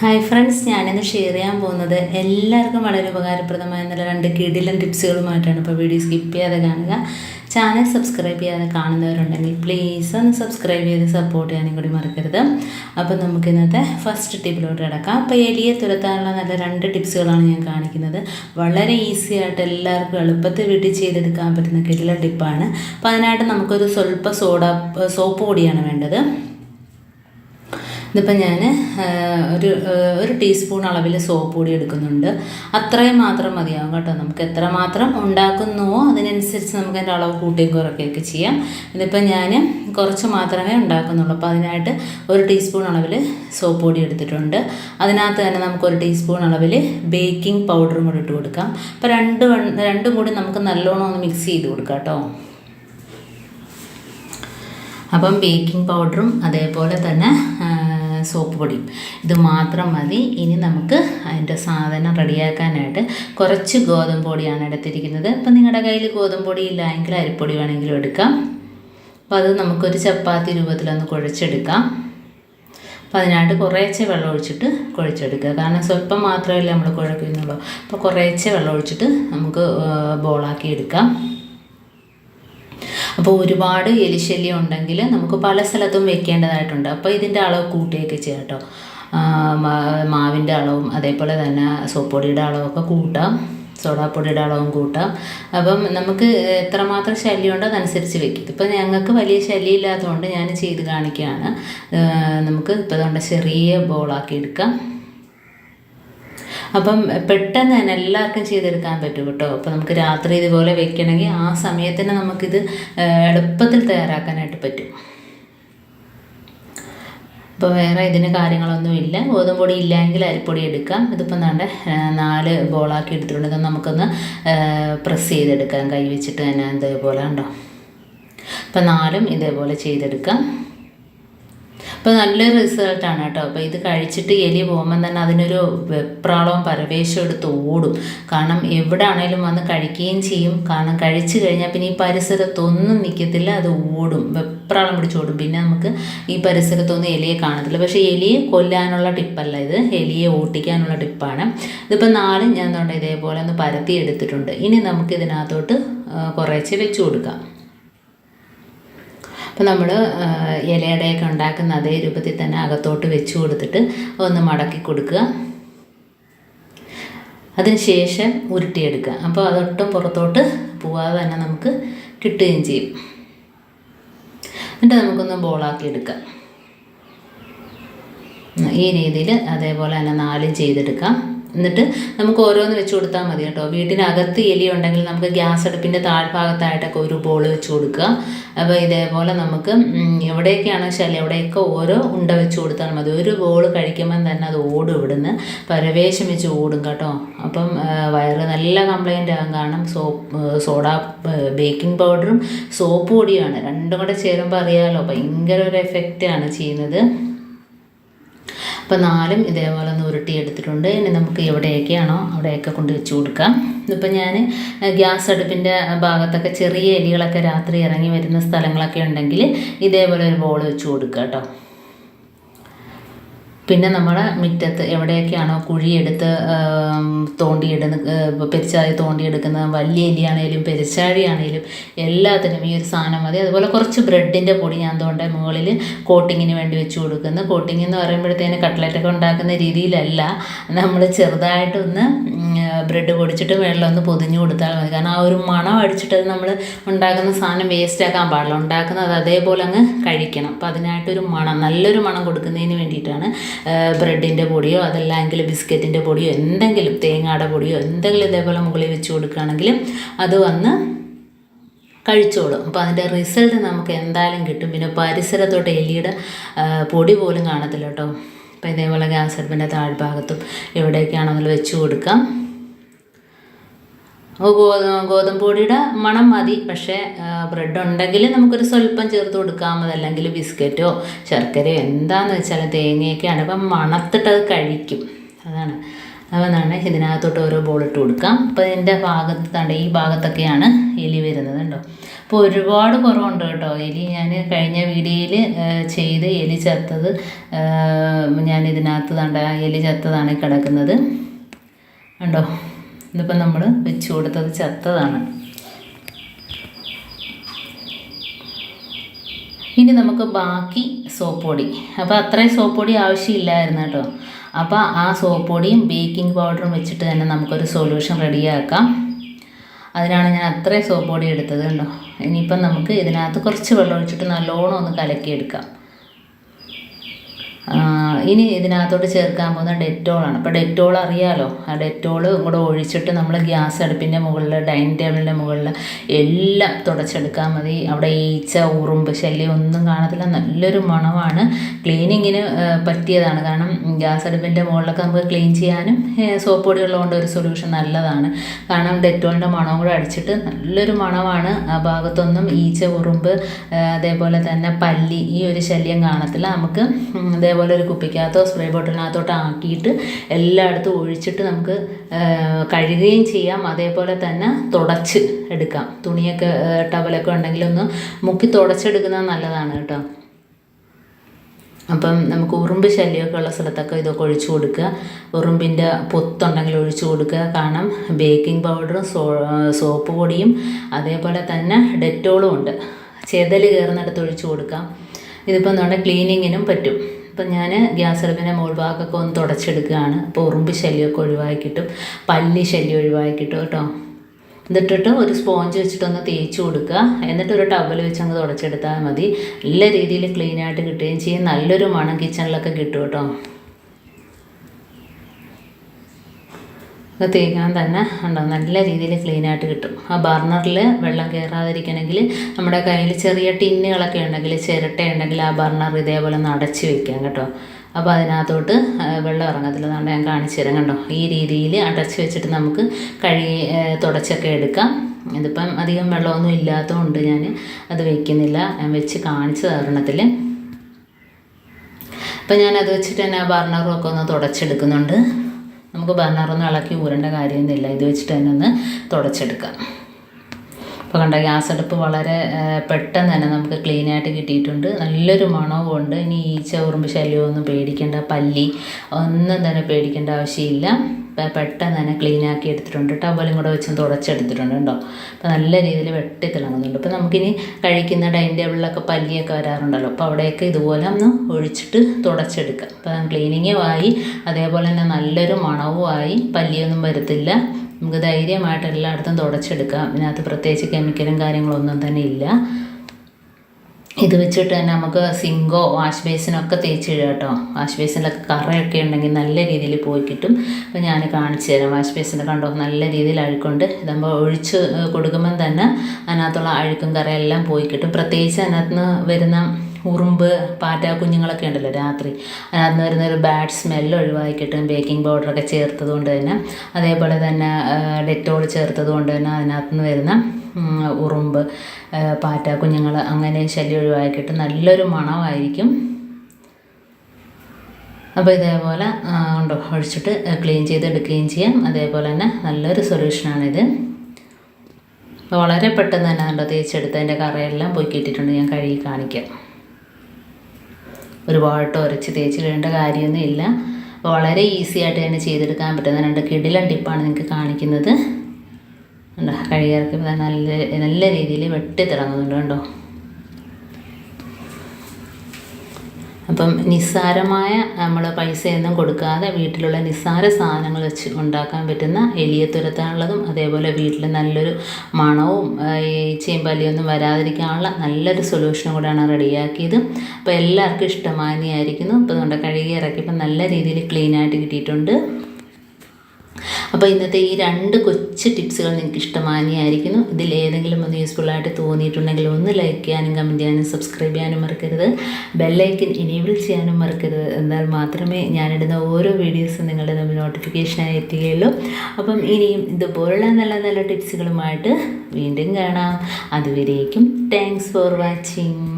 Hi friends ഞാനിന്ന് share ചെയ്യാൻ പോകുന്നത് എല്ലാവർക്കും വളരെ ഉപകാരപ്രദമായ നല്ല രണ്ട് കിടിലൻ ടിപ്സുകളുമായിട്ടാണ് ഇപ്പോൾ വീഡിയോ സ്കിപ്പ് ചെയ്യാതെ കാണുക. ചാനൽ സബ്സ്ക്രൈബ് ചെയ്യാതെ കാണുന്നവരുണ്ടെങ്കിൽ പ്ലീസ് ഒന്ന് സബ്സ്ക്രൈബ് ചെയ്ത് സപ്പോർട്ട് ചെയ്യാനും കൂടി മറക്കരുത്. അപ്പോൾ നമുക്ക് ഇന്നത്തെ ഫസ്റ്റ് ടിപ്പിലോട്ട് കിടക്കാം. അപ്പോൾ എലിയെ തുരത്താനുള്ള നല്ല രണ്ട് ടിപ്സുകളാണ് ഞാൻ കാണിക്കുന്നത്. വളരെ ഈസി ആയിട്ട് എല്ലാവർക്കും എളുപ്പത്തിൽ വീട്ടിൽ ചെയ്തെടുക്കാൻ പറ്റുന്ന കിടിലൻ ടിപ്പാണ് അപ്പോൾ അതിനായിട്ട് നമുക്കൊരു സ്വല്പ സോഡ സോപ്പ് പൊടിയാണ് വേണ്ടത്. ഇതിപ്പോൾ ഞാൻ ഒരു ഒരു ടീസ്പൂൺ അളവിൽ സോപ്പ് പൊടി എടുക്കുന്നുണ്ട്. അത്രയും മാത്രം മതിയാവും കേട്ടോ. നമുക്ക് എത്ര മാത്രം ഉണ്ടാക്കുന്നുവോ അതിനനുസരിച്ച് നമുക്ക് അതിന്റെ അളവ് കൂട്ടിയും കുറയ്ക്കുകയൊക്കെ ചെയ്യാം. ഇതിപ്പോൾ ഞാൻ കുറച്ച് മാത്രമേ ഉണ്ടാക്കുന്നുള്ളൂ. അപ്പോൾ അതിനായിട്ട് ഒരു ടീസ്പൂൺ അളവിൽ സോപ്പ് പൊടി എടുത്തിട്ടുണ്ട്. അതിനകത്ത് തന്നെ നമുക്ക് ഒരു ടീസ്പൂൺ അളവിൽ ബേക്കിംഗ് പൗഡറും കൂടി ഇട്ട് കൊടുക്കാം. അപ്പോൾ രണ്ട് രണ്ടും കൂടി നമുക്ക് നല്ലോണം ഒന്ന് മിക്സ് ചെയ്ത് കൊടുക്കാം കേട്ടോ. അപ്പം ബേക്കിംഗ് പൗഡറും അതേപോലെ തന്നെ സോപ്പ് പൊടിയും. ഇത് മാത്രം മതി. ഇനി നമുക്ക് അതിന്റെ സാധനം റെഡിയാക്കാനായിട്ട് കുറച്ച് ഗോതമ്പ് പൊടിയാണ് എടുത്തിരിക്കുന്നത്. അപ്പം നിങ്ങളുടെ കയ്യിൽ ഗോതമ്പ് പൊടി ഇല്ല എങ്കിൽ അരിപ്പൊടി വേണമെങ്കിലും എടുക്കാം. അപ്പോൾ അത് നമുക്കൊരു ചപ്പാത്തി രൂപത്തിലൊന്ന് കുഴച്ചെടുക്കാം. അപ്പോൾ അതിനായിട്ട് കുറേശ്ശെ വെള്ളം ഒഴിച്ചിട്ട് കുഴച്ചെടുക്കുക. കാരണം സ്വല്പം മാത്രമല്ലേ നമ്മൾ കുഴക്കുന്നുള്ളൂ. അപ്പോൾ കുറേശ്ശെ വെള്ളം ഒഴിച്ചിട്ട് നമുക്ക് ബോളാക്കി എടുക്കാം. അപ്പോൾ ഒരുപാട് എലിശല്യം ഉണ്ടെങ്കിൽ നമുക്ക് പല സ്ഥലത്തും വെക്കേണ്ടതായിട്ടുണ്ട്. അപ്പോൾ ഇതിന്റെ അളവ് കൂട്ടുകയൊക്കെ ചെയ്യാം കേട്ടോ. മാവിന്റെ അളവും അതേപോലെ തന്നെ സോപ്പൊടിയുടെ അളവൊക്കെ കൂട്ടാം. സോഡാപ്പൊടിയുടെ അളവും കൂട്ടാം. അപ്പം നമുക്ക് എത്രമാത്രം ശല്യം ഉണ്ടോ അതനുസരിച്ച് വെക്കും. ഇപ്പം ഞങ്ങൾക്ക് വലിയ ശല്യം ഇല്ലാത്തതുകൊണ്ട് ഞാൻ ചെയ്ത് കാണിക്കുകയാണ്. നമുക്ക് ഇപ്പം അതുകൊണ്ട് ചെറിയ ബോളാക്കി എടുക്കാം. അപ്പം പെട്ടെന്ന് തന്നെ എല്ലാവർക്കും ചെയ്തെടുക്കാൻ പറ്റും കേട്ടോ. അപ്പോൾ നമുക്ക് രാത്രി ഇതുപോലെ വെക്കണമെങ്കിൽ ആ സമയത്തിന് നമുക്കിത് എളുപ്പത്തിൽ തയ്യാറാക്കാനായിട്ട് പറ്റും. ഇപ്പോൾ വേറെ ഇതിന് കാര്യങ്ങളൊന്നുമില്ല ഗോതമ്പ് പൊടി ഇല്ലെങ്കിൽ അരിപ്പൊടി എടുക്കാം. ഇതിപ്പം നല്ല നാല് ബോളാക്കി എടുത്തിട്ടുണ്ട്. ഇത് നമുക്കൊന്ന് പ്രസ് ചെയ്തെടുക്കാം. കൈ വെച്ചിട്ട് തന്നെ ഇതേപോലെ ഉണ്ടോ അപ്പം നാലും ഇതേപോലെ ചെയ്തെടുക്കാം. അപ്പോൾ നല്ലൊരു റിസൾട്ടാണ് കേട്ടോ. അപ്പോൾ ഇത് കഴിച്ചിട്ട് എലി പോകുമ്പോൾ തന്നെ അതിനൊരു വെപ്രാളവും പരവേശവും എടുത്ത് ഓടും. കാരണം എവിടെ ആണെങ്കിലും വന്ന് കഴിക്കുകയും ചെയ്യും. കാരണം കഴിച്ചു കഴിഞ്ഞാൽ പിന്നെ ഈ പരിസരത്തൊന്നും നിൽക്കത്തില്ല അത് ഓടും. വെപ്രാളം പിടിച്ചോടും പിന്നെ നമുക്ക് ഈ പരിസരത്തൊന്നും എലിയെ കാണത്തില്ല. പക്ഷേ എലിയെ കൊല്ലാനുള്ള ടിപ്പല്ല ഇത്. എലിയെ ഓട്ടിക്കാനുള്ള ടിപ്പാണ്. ഇതിപ്പോൾ നാലും ഞാൻ തോണ്ട ഇതേപോലെ ഒന്ന് പരത്തി എടുത്തിട്ടുണ്ട്. ഇനി നമുക്ക് ഇതിനകത്തോട്ട് കുറേശ്ശെ വെച്ച് കൊടുക്കാം. അപ്പോൾ നമ്മൾ ഇലയുടെയൊക്കെ ഉണ്ടാക്കുന്ന അതേ രൂപത്തിൽ തന്നെ അകത്തോട്ട് വെച്ച് കൊടുത്തിട്ട് ഒന്ന് മടക്കി കൊടുക്കുക. അതിനുശേഷം ഉരുട്ടിയെടുക്കുക. അപ്പോൾ അതൊട്ടും പുറത്തോട്ട് പോവാതെ തന്നെ നമുക്ക് കിട്ടുകയും ചെയ്യും. എന്നിട്ട് നമുക്കൊന്ന് ബോളാക്കി എടുക്കാം ഈ രീതിയിൽ അതേപോലെ തന്നെ നാലും ചെയ്തെടുക്കാം. എന്നിട്ട് നമുക്ക് ഓരോന്ന് വെച്ച് കൊടുത്താൽ മതി കേട്ടോ. വീട്ടിനകത്ത് എലി ഉണ്ടെങ്കിൽ നമുക്ക് ഗ്യാസ് അടുപ്പിന്റെ താഴ്ഭാഗത്തായിട്ടൊക്കെ ഒരു ബോൾ വെച്ച് കൊടുക്കുക. അപ്പോൾ ഇതേപോലെ നമുക്ക് എവിടെയൊക്കെയാണ് ശല്യം എവിടെയൊക്കെ ഓരോ ഉണ്ട വെച്ച് കൊടുത്താൽ മതി. ഒരു ബോൾ കഴിക്കുമ്പം തന്നെ അത് ഓടും ഇവിടുന്ന്. പരവേശം വെച്ച് ഓടും കേട്ടോ. അപ്പം വയറ് നല്ല കംപ്ലൈന്റ് ആകും. കാരണം സോപ്പ് സോഡ ബേക്കിംഗ് പൗഡറും സോപ്പ് പൊടിയാണ് രണ്ടും കൂടെ ചേരുമ്പോൾ അറിയാമല്ലോ ഭയങ്കര ഒരു എഫക്റ്റാണ് ചെയ്യുന്നത്. അപ്പോൾ നാലും ഇതേപോലെ ഒന്ന് ഉരുട്ടി എടുത്തിട്ടുണ്ട്. ഇനി നമുക്ക് എവിടെയൊക്കെയാണോ അവിടെയൊക്കെ കൊണ്ട് വെച്ച് കൊടുക്കാം. ഇതിപ്പോൾ ഞാൻ ഗ്യാസ് അടുപ്പിന്റെ ഭാഗത്തൊക്കെ ചെറിയ എലികളൊക്കെ രാത്രി ഇറങ്ങി വരുന്ന സ്ഥലങ്ങളൊക്കെ ഉണ്ടെങ്കിൽ ഇതേപോലെ ഒരു ബോൾ വെച്ച് കൊടുക്കുക കേട്ടോ. പിന്നെ നമ്മുടെ മുറ്റത്ത് എവിടെയൊക്കെയാണോ കുഴിയെടുത്ത് തോണ്ടിയിടുന്ന പെരിച്ചാഴി തോണ്ടിയെടുക്കുന്ന വലിയ എലിയാണേലും പെരിച്ചാഴിയാണേലും എല്ലാത്തിനും ഈ ഒരു സാധനം മതി. അതുപോലെ കുറച്ച് ബ്രെഡിന്റെ പൊടി ഞാൻ തോണ്ട മുകളിൽ കോട്ടിങ്ങിന് വേണ്ടി വെച്ച് കൊടുക്കുന്നു. കോട്ടിങ് എന്ന് പറയുമ്പോഴത്തേന് കട്ട്ലറ്റൊക്കെ ഉണ്ടാക്കുന്ന രീതിയിലല്ല. നമ്മൾ ചെറുതായിട്ടൊന്ന് ബ്രെഡ് പൊടിച്ചിട്ട് വെള്ളമൊന്ന് പൊതിഞ്ഞു കൊടുത്താൽ മതി. കാരണം ആ ഒരു മണം അടിച്ചിട്ട് നമ്മൾ ഉണ്ടാക്കുന്ന സാധനം വേസ്റ്റ് ആക്കാൻ പാടില്ല. ഉണ്ടാക്കുന്നത് അതേപോലെ അങ്ങ് കഴിക്കണം. അപ്പോൾ അതിനായിട്ടൊരു മണം നല്ലൊരു മണം കൊടുക്കുന്നതിന് വേണ്ടിയിട്ടാണ് ബ്രെഡിന്റെ പൊടിയോ അതല്ലെങ്കിൽ ബിസ്ക്കറ്റിന്റെ പൊടിയോ എന്തെങ്കിലും തേങ്ങയുടെ പൊടിയോ എന്തെങ്കിലും ഇതേപോലെ മുകളിൽ വെച്ച് കൊടുക്കുകയാണെങ്കിൽ അത് വന്ന് കഴിച്ചോളും. അപ്പോൾ അതിന്റെ റിസൾട്ട് നമുക്ക് എന്തായാലും കിട്ടും. പിന്നെ പരിസരത്തോട്ട് എലിയുടെ പൊടി പോലും കാണത്തില്ല കേട്ടോ. അപ്പോൾ ഇതേപോലെ ഗ്യാസ് അടുപ്പിന്റെ താഴ്ഭാഗത്തും എവിടെയൊക്കെയാണെങ്കിലും വെച്ച് കൊടുക്കാം. ഗോതമ്പ് പൊടിയുടെ മണം മതി. പക്ഷേ ബ്രെഡ് ഉണ്ടെങ്കിൽ നമുക്കൊരു സ്വല്പം ചേർത്ത് കൊടുക്കാം. അതല്ലെങ്കിൽ ബിസ്ക്കറ്റോ ശർക്കരയോ എന്താണെന്ന് വെച്ചാൽ തേങ്ങയൊക്കെയാണ്. അപ്പം മണത്തിട്ട് അത് കഴിക്കും. അതാണ്. അതാണ് ഇതിനകത്തോട്ട് ഓരോ ബോൾ ഇട്ട് കൊടുക്കാം. അപ്പോൾ ഇതിന്റെ ഭാഗത്ത് തണ്ട ഈ ഭാഗത്തൊക്കെയാണ് എലി വരുന്നത് കേട്ടോ അപ്പോൾ ഒരുപാട് കുറവുണ്ട് കേട്ടോ. എലി ഞാൻ കഴിഞ്ഞ വീഡിയോയിൽ ചെയ്ത് എലി ചത്തത് ഞാൻ ഇതിനകത്ത് തണ്ട എലി ചത്തതാണ് കിടക്കുന്നത്. കണ്ടോ? ഇതിപ്പോൾ നമ്മൾ വെച്ച് കൊടുത്തത് ചത്തതാണ്. ഇനി നമുക്ക് ബാക്കി സോപ്പ് പൊടി അപ്പോൾ അത്രയും സോപ്പ് പൊടി ആവശ്യമില്ലായിരുന്നു കേട്ടോ. അപ്പോൾ ആ സോപ്പ് പൊടിയും ബേക്കിംഗ് പൗഡറും വെച്ചിട്ട് തന്നെ നമുക്കൊരു സൊല്യൂഷൻ റെഡിയാക്കാം. അതിനാണ് ഞാൻ അത്രയും സോപ്പ് പൊടി എടുത്തത് കണ്ടോ ഇനിയിപ്പം നമുക്ക് ഇതിനകത്ത് കുറച്ച് വെള്ളം ഒഴിച്ചിട്ട് നല്ലോണം ഒന്ന് കലക്കിയെടുക്കാം. ഇനി ഇതിനകത്തോട്ട് ചേർക്കാൻ പോകുന്ന ഡെറ്റോളാണ് അപ്പോൾ ഡെറ്റോൾ അറിയാലോ? ആ ഡെറ്റോൾ ഇങ്ങോട്ട് ഒഴിച്ചിട്ട് നമ്മൾ ഗ്യാസ് അടുപ്പിന്റെ മുകളിൽ ഡൈനിങ് ടേബിളിന്റെ മുകളിൽ എല്ലാം തുടച്ചെടുക്കാൻ മതി. അവിടെ ഈച്ച ഉറുമ്പ് ശല്യം ഒന്നും കാണത്തില്ല. നല്ലൊരു മണമാണ്. ക്ലീനിങ്ങിന് പറ്റിയതാണ്. കാരണം ഗ്യാസ് അടുപ്പിന്റെ മുകളിലൊക്കെ നമുക്ക് ക്ലീൻ ചെയ്യാനും സോപ്പ് പൊടി ഉള്ളതുകൊണ്ട് ഒരു സൊല്യൂഷൻ നല്ലതാണ്. കാരണം ഡെറ്റോളിന്റെ മണവും കൂടെ അടിച്ചിട്ട് നല്ലൊരു മണമാണ്. ആ ഭാഗത്തൊന്നും ഈച്ച ഉറുമ്പ് അതേപോലെ തന്നെ പല്ലി ഈ ഒരു ശല്യം കാണത്തില്ല. നമുക്ക് ഉം, ഇതേപോലെ ഒരു കുപ്പിക്കകത്തോ സ്പ്രേ ബോട്ടിലിനകത്തോട്ട് ആക്കിയിട്ട് എല്ലായിടത്തും ഒഴിച്ചിട്ട് നമുക്ക് കഴുകുകയും ചെയ്യാം. അതേപോലെ തന്നെ തുടച്ച് എടുക്കാം. തുണിയൊക്കെ ടവലൊക്കെ ഉണ്ടെങ്കിൽ ഒന്ന് മുക്കി തുടച്ചെടുക്കുന്നത് നല്ലതാണ് കേട്ടോ. അപ്പം നമുക്ക് ഉറുമ്പ് ശല്യമൊക്കെ ഉള്ള സ്ഥലത്തൊക്കെ ഇതൊക്കെ ഒഴിച്ചു കൊടുക്കുക. ഉറുമ്പിന്റെ പൊത്തുണ്ടെങ്കിൽ ഒഴിച്ചു കൊടുക്കുക. കാരണം ബേക്കിംഗ് പൗഡറും സോ സോപ്പ് പൊടിയും അതേപോലെ തന്നെ ഡെറ്റോളും ഉണ്ട്. ചെതൽ കയറുന്നിടത്ത് ഒഴിച്ചു കൊടുക്കാം. ഇതിപ്പോൾ നമ്മുടെ ക്ലീനിങ്ങിനും പറ്റും. ഇപ്പം ഞാൻ ഗ്യാസ് അടുപ്പിന്റെ മോൾ ഭാഗമൊക്കെ ഒന്ന് തുടച്ചെടുക്കുകയാണ്. അപ്പോൾ ഉറുമ്പ് ശല്യമൊക്കെ ഒഴിവാക്കി കിട്ടും പല്ലി ശല്യം ഒഴിവാക്കി കിട്ടും. കേട്ടോ എന്നിട്ടിട്ട് ഒരു സ്പോഞ്ച് വെച്ചിട്ടൊന്ന് തേച്ച് കൊടുക്കുക. എന്നിട്ട് ഒരു ടവൽ വെച്ച് അങ്ങ് തുടച്ചെടുത്താൽ മതി. നല്ല രീതിയിൽ ക്ലീനായിട്ട് കിട്ടുകയും ചെയ്യും. നല്ലൊരു മണം കിച്ചണിലൊക്കെ കിട്ടും കേട്ടോ. അത് തേക്കാൻ തന്നെ ഉണ്ടോ? നല്ല രീതിയിൽ ക്ലീൻ ആയിട്ട് കിട്ടും. ആ ബർണറിൽ വെള്ളം കയറാതിരിക്കണമെങ്കിൽ നമ്മുടെ കയ്യിൽ ചെറിയ ടിന്നുകളൊക്കെ ഉണ്ടെങ്കിൽ ചിരട്ട ഉണ്ടെങ്കിൽ ആ ബർണർ ഇതേപോലെ ഒന്ന് അടച്ചു വെക്കാം കേട്ടോ. അപ്പോൾ അതിനകത്തോട്ട് വെള്ളം ഇറങ്ങത്തില്ല. അതുകൊണ്ട് ഞാൻ കാണിച്ചു തരാം കണ്ടോ? ഈ രീതിയിൽ അടച്ച് വെച്ചിട്ട് നമുക്ക് കഴുകി തുടച്ചൊക്കെ എടുക്കാം. ഇതിപ്പം അധികം വെള്ളമൊന്നും ഇല്ലാത്തതുകൊണ്ട് ഞാൻ അത് വെക്കുന്നില്ല. ഞാൻ വെച്ച് കാണിച്ചു തരണത്തിൽ. അപ്പം ഞാനത് വെച്ചിട്ട് തന്നെ ആ ബർണറും ഒക്കെ ഒന്ന് തുടച്ചെടുക്കുന്നുണ്ട്. നമുക്ക് ബർണറൊന്നും ഇളക്കി ഊരേണ്ട കാര്യമൊന്നുമില്ല. ഇത് വെച്ചിട്ട് തന്നെ ഒന്ന് തുടച്ചെടുക്കാം. അപ്പോൾ കണ്ട ഗ്യാസ് അടുപ്പ് വളരെ പെട്ടെന്ന് തന്നെ നമുക്ക് ക്ലീൻ ആയിട്ട് കിട്ടിയിട്ടുണ്ട്. നല്ലൊരു മണവും ഉണ്ട് ഇനി ഈച്ച ഉറുമ്പ് ശല്യമൊന്നും പേടിക്കേണ്ട പല്ലി ഒന്നും തന്നെ പേടിക്കേണ്ട ആവശ്യമില്ല. പെട്ടെന്ന് തന്നെ ക്ലീൻ ആക്കി എടുത്തിട്ടുണ്ട്. ടവലും കൂടെ വെച്ച് തുടച്ചെടുത്തിട്ടുണ്ട് കേട്ടോ. അപ്പോൾ നല്ല രീതിയിൽ വെട്ടി തിളങ്ങുന്നുണ്ട്. അപ്പോൾ നമുക്കിനി കഴിക്കുന്ന ഡൈനിങ് ടേബിളിലൊക്കെ പല്ലിയൊക്കെ വരാറുണ്ടല്ലോ. അപ്പോൾ അവിടെയൊക്കെ ഇതുപോലെ ഒന്ന് ഒഴിച്ചിട്ട് തുടച്ചെടുക്കാം. അപ്പോൾ ക്ലീനിങ്ങും ആയി. അതേപോലെ തന്നെ നല്ലൊരു മണവും ആയി. പല്ലിയൊന്നും വരത്തില്ല. നമുക്ക് ധൈര്യമായിട്ട് എല്ലായിടത്തും തുടച്ചെടുക്കാം. ഇതിനകത്ത് പ്രത്യേകിച്ച് കെമിക്കലും കാര്യങ്ങളൊന്നും തന്നെ ഇല്ല. ഇത് വെച്ചിട്ട് തന്നെ നമുക്ക് സിങ്കോ വാഷ് ബേസിനൊക്കെ തേച്ച് ഇടുക കേട്ടോ. വാഷ് ബേസിലൊക്കെ കറയൊക്കെ ഉണ്ടെങ്കിൽ നല്ല രീതിയിൽ പോയി കിട്ടും. അപ്പോൾ ഞാൻ കാണിച്ചു തരാം. വാഷ് ബേസിനെ കണ്ടോ? നല്ല രീതിയിൽ അഴുക്കുണ്ട്. ഇതാകുമ്പോൾ ഒഴിച്ച് കൊടുക്കുമ്പം തന്നെ അതിനകത്തുള്ള അഴുക്കും കറയെല്ലാം പോയി കിട്ടും. പ്രത്യേകിച്ച് അതിനകത്ത് നിന്ന് വരുന്ന ഉറുമ്പ് പാറ്റ കുഞ്ഞുങ്ങളൊക്കെ ഉണ്ടല്ലോ രാത്രി. അതിനകത്ത് വരുന്ന ഒരു ബാഡ് സ്മെല്ല് ഒഴിവാക്കി കിട്ടും. ബേക്കിംഗ് പൗഡറൊക്കെ ചേർത്തത് കൊണ്ട് തന്നെ. അതേപോലെ തന്നെ ഡെറ്റോൾ ചേർത്തത് കൊണ്ട് തന്നെ അതിനകത്ത് നിന്ന് വരുന്ന ഉറുമ്പ് പാറ്റ കുഞ്ഞുങ്ങൾ അങ്ങനെ ശല്യം ഒഴിവാക്കിയിട്ട് നല്ലൊരു മണമായിരിക്കും. അപ്പോൾ ഇതേപോലെ ഉണ്ടോ ഒഴിച്ചിട്ട് ക്ലീൻ ചെയ്തെടുക്കുകയും ചെയ്യാം. അതേപോലെ തന്നെ നല്ലൊരു സൊല്യൂഷനാണിത് വളരെ പെട്ടെന്ന് തന്നെ കണ്ടോ തേച്ചെടുത്തതിന്റെ കറയെല്ലാം പോയി കിട്ടിയിട്ടുണ്ട് ഞാൻ കഴുകി കാണിക്കാം. ഒരുപാട് ഉരച്ച് കാര്യമൊന്നും ഇല്ല വളരെ ഈസി ആയിട്ട് തന്നെ ചെയ്തെടുക്കാൻ പറ്റുന്ന രണ്ട് കിടിലൻ ടിപ്പാണ് നിങ്ങൾക്ക് കാണിക്കുന്നത്. ഉണ്ടോ കഴുകിയിറക്കി നല്ല നല്ല രീതിയിൽ വെട്ടി തിളങ്ങുന്നുണ്ട് കണ്ടോ? അപ്പം നിസ്സാരമായ നമ്മൾ പൈസയൊന്നും കൊടുക്കാതെ വീട്ടിലുള്ള നിസ്സാര സാധനങ്ങൾ വെച്ച് ഉണ്ടാക്കാൻ പറ്റുന്ന എലിയെ തുരത്താനുള്ളതും അതേപോലെ വീട്ടിൽ നല്ലൊരു മണവും ഈ ഈച്ചയും പല്ലിയൊന്നും വരാതിരിക്കാനുള്ള നല്ലൊരു സൊല്യൂഷനും കൂടെയാണ് റെഡിയാക്കിയത്. അപ്പോൾ എല്ലാവർക്കും ഇഷ്ടമാനിയായിരിക്കുന്നു അപ്പോൾ അതുകൊണ്ട് കഴുകി ഇറക്കിയപ്പോൾ നല്ല രീതിയിൽ ക്ലീനായിട്ട് കിട്ടിയിട്ടുണ്ട്. അപ്പോൾ ഇന്നത്തെ ഈ രണ്ട് കൊച്ചു ടിപ്സുകൾ നിങ്ങൾക്ക് ഇഷ്ടമാനിയായിരിക്കുന്നു ഇതിൽ ഏതെങ്കിലും ഒന്ന് യൂസ്ഫുൾ ആയിട്ട് തോന്നിയിട്ടുണ്ടെങ്കിൽ ഒന്ന് ലൈക്ക് ചെയ്യാനും കമന്റ് ചെയ്യാനും സബ്സ്ക്രൈബ് ചെയ്യാനും മറക്കരുത്. ബെല്ലൈക്കൻ എനേബിൾ ചെയ്യാനും മറക്കരുത്. എന്നാൽ മാത്രമേ ഞാനിടുന്ന ഓരോ വീഡിയോസും നിങ്ങളുടെ തമ്മിൽ നോട്ടിഫിക്കേഷനായി എത്തുകയുള്ളൂ. അപ്പം ഇനിയും ഇതുപോലുള്ള നല്ല നല്ല ടിപ്സുകളുമായിട്ട് വീണ്ടും കാണാം. അതുവരേക്കും താങ്ക്സ് ഫോർ വാച്ചിങ്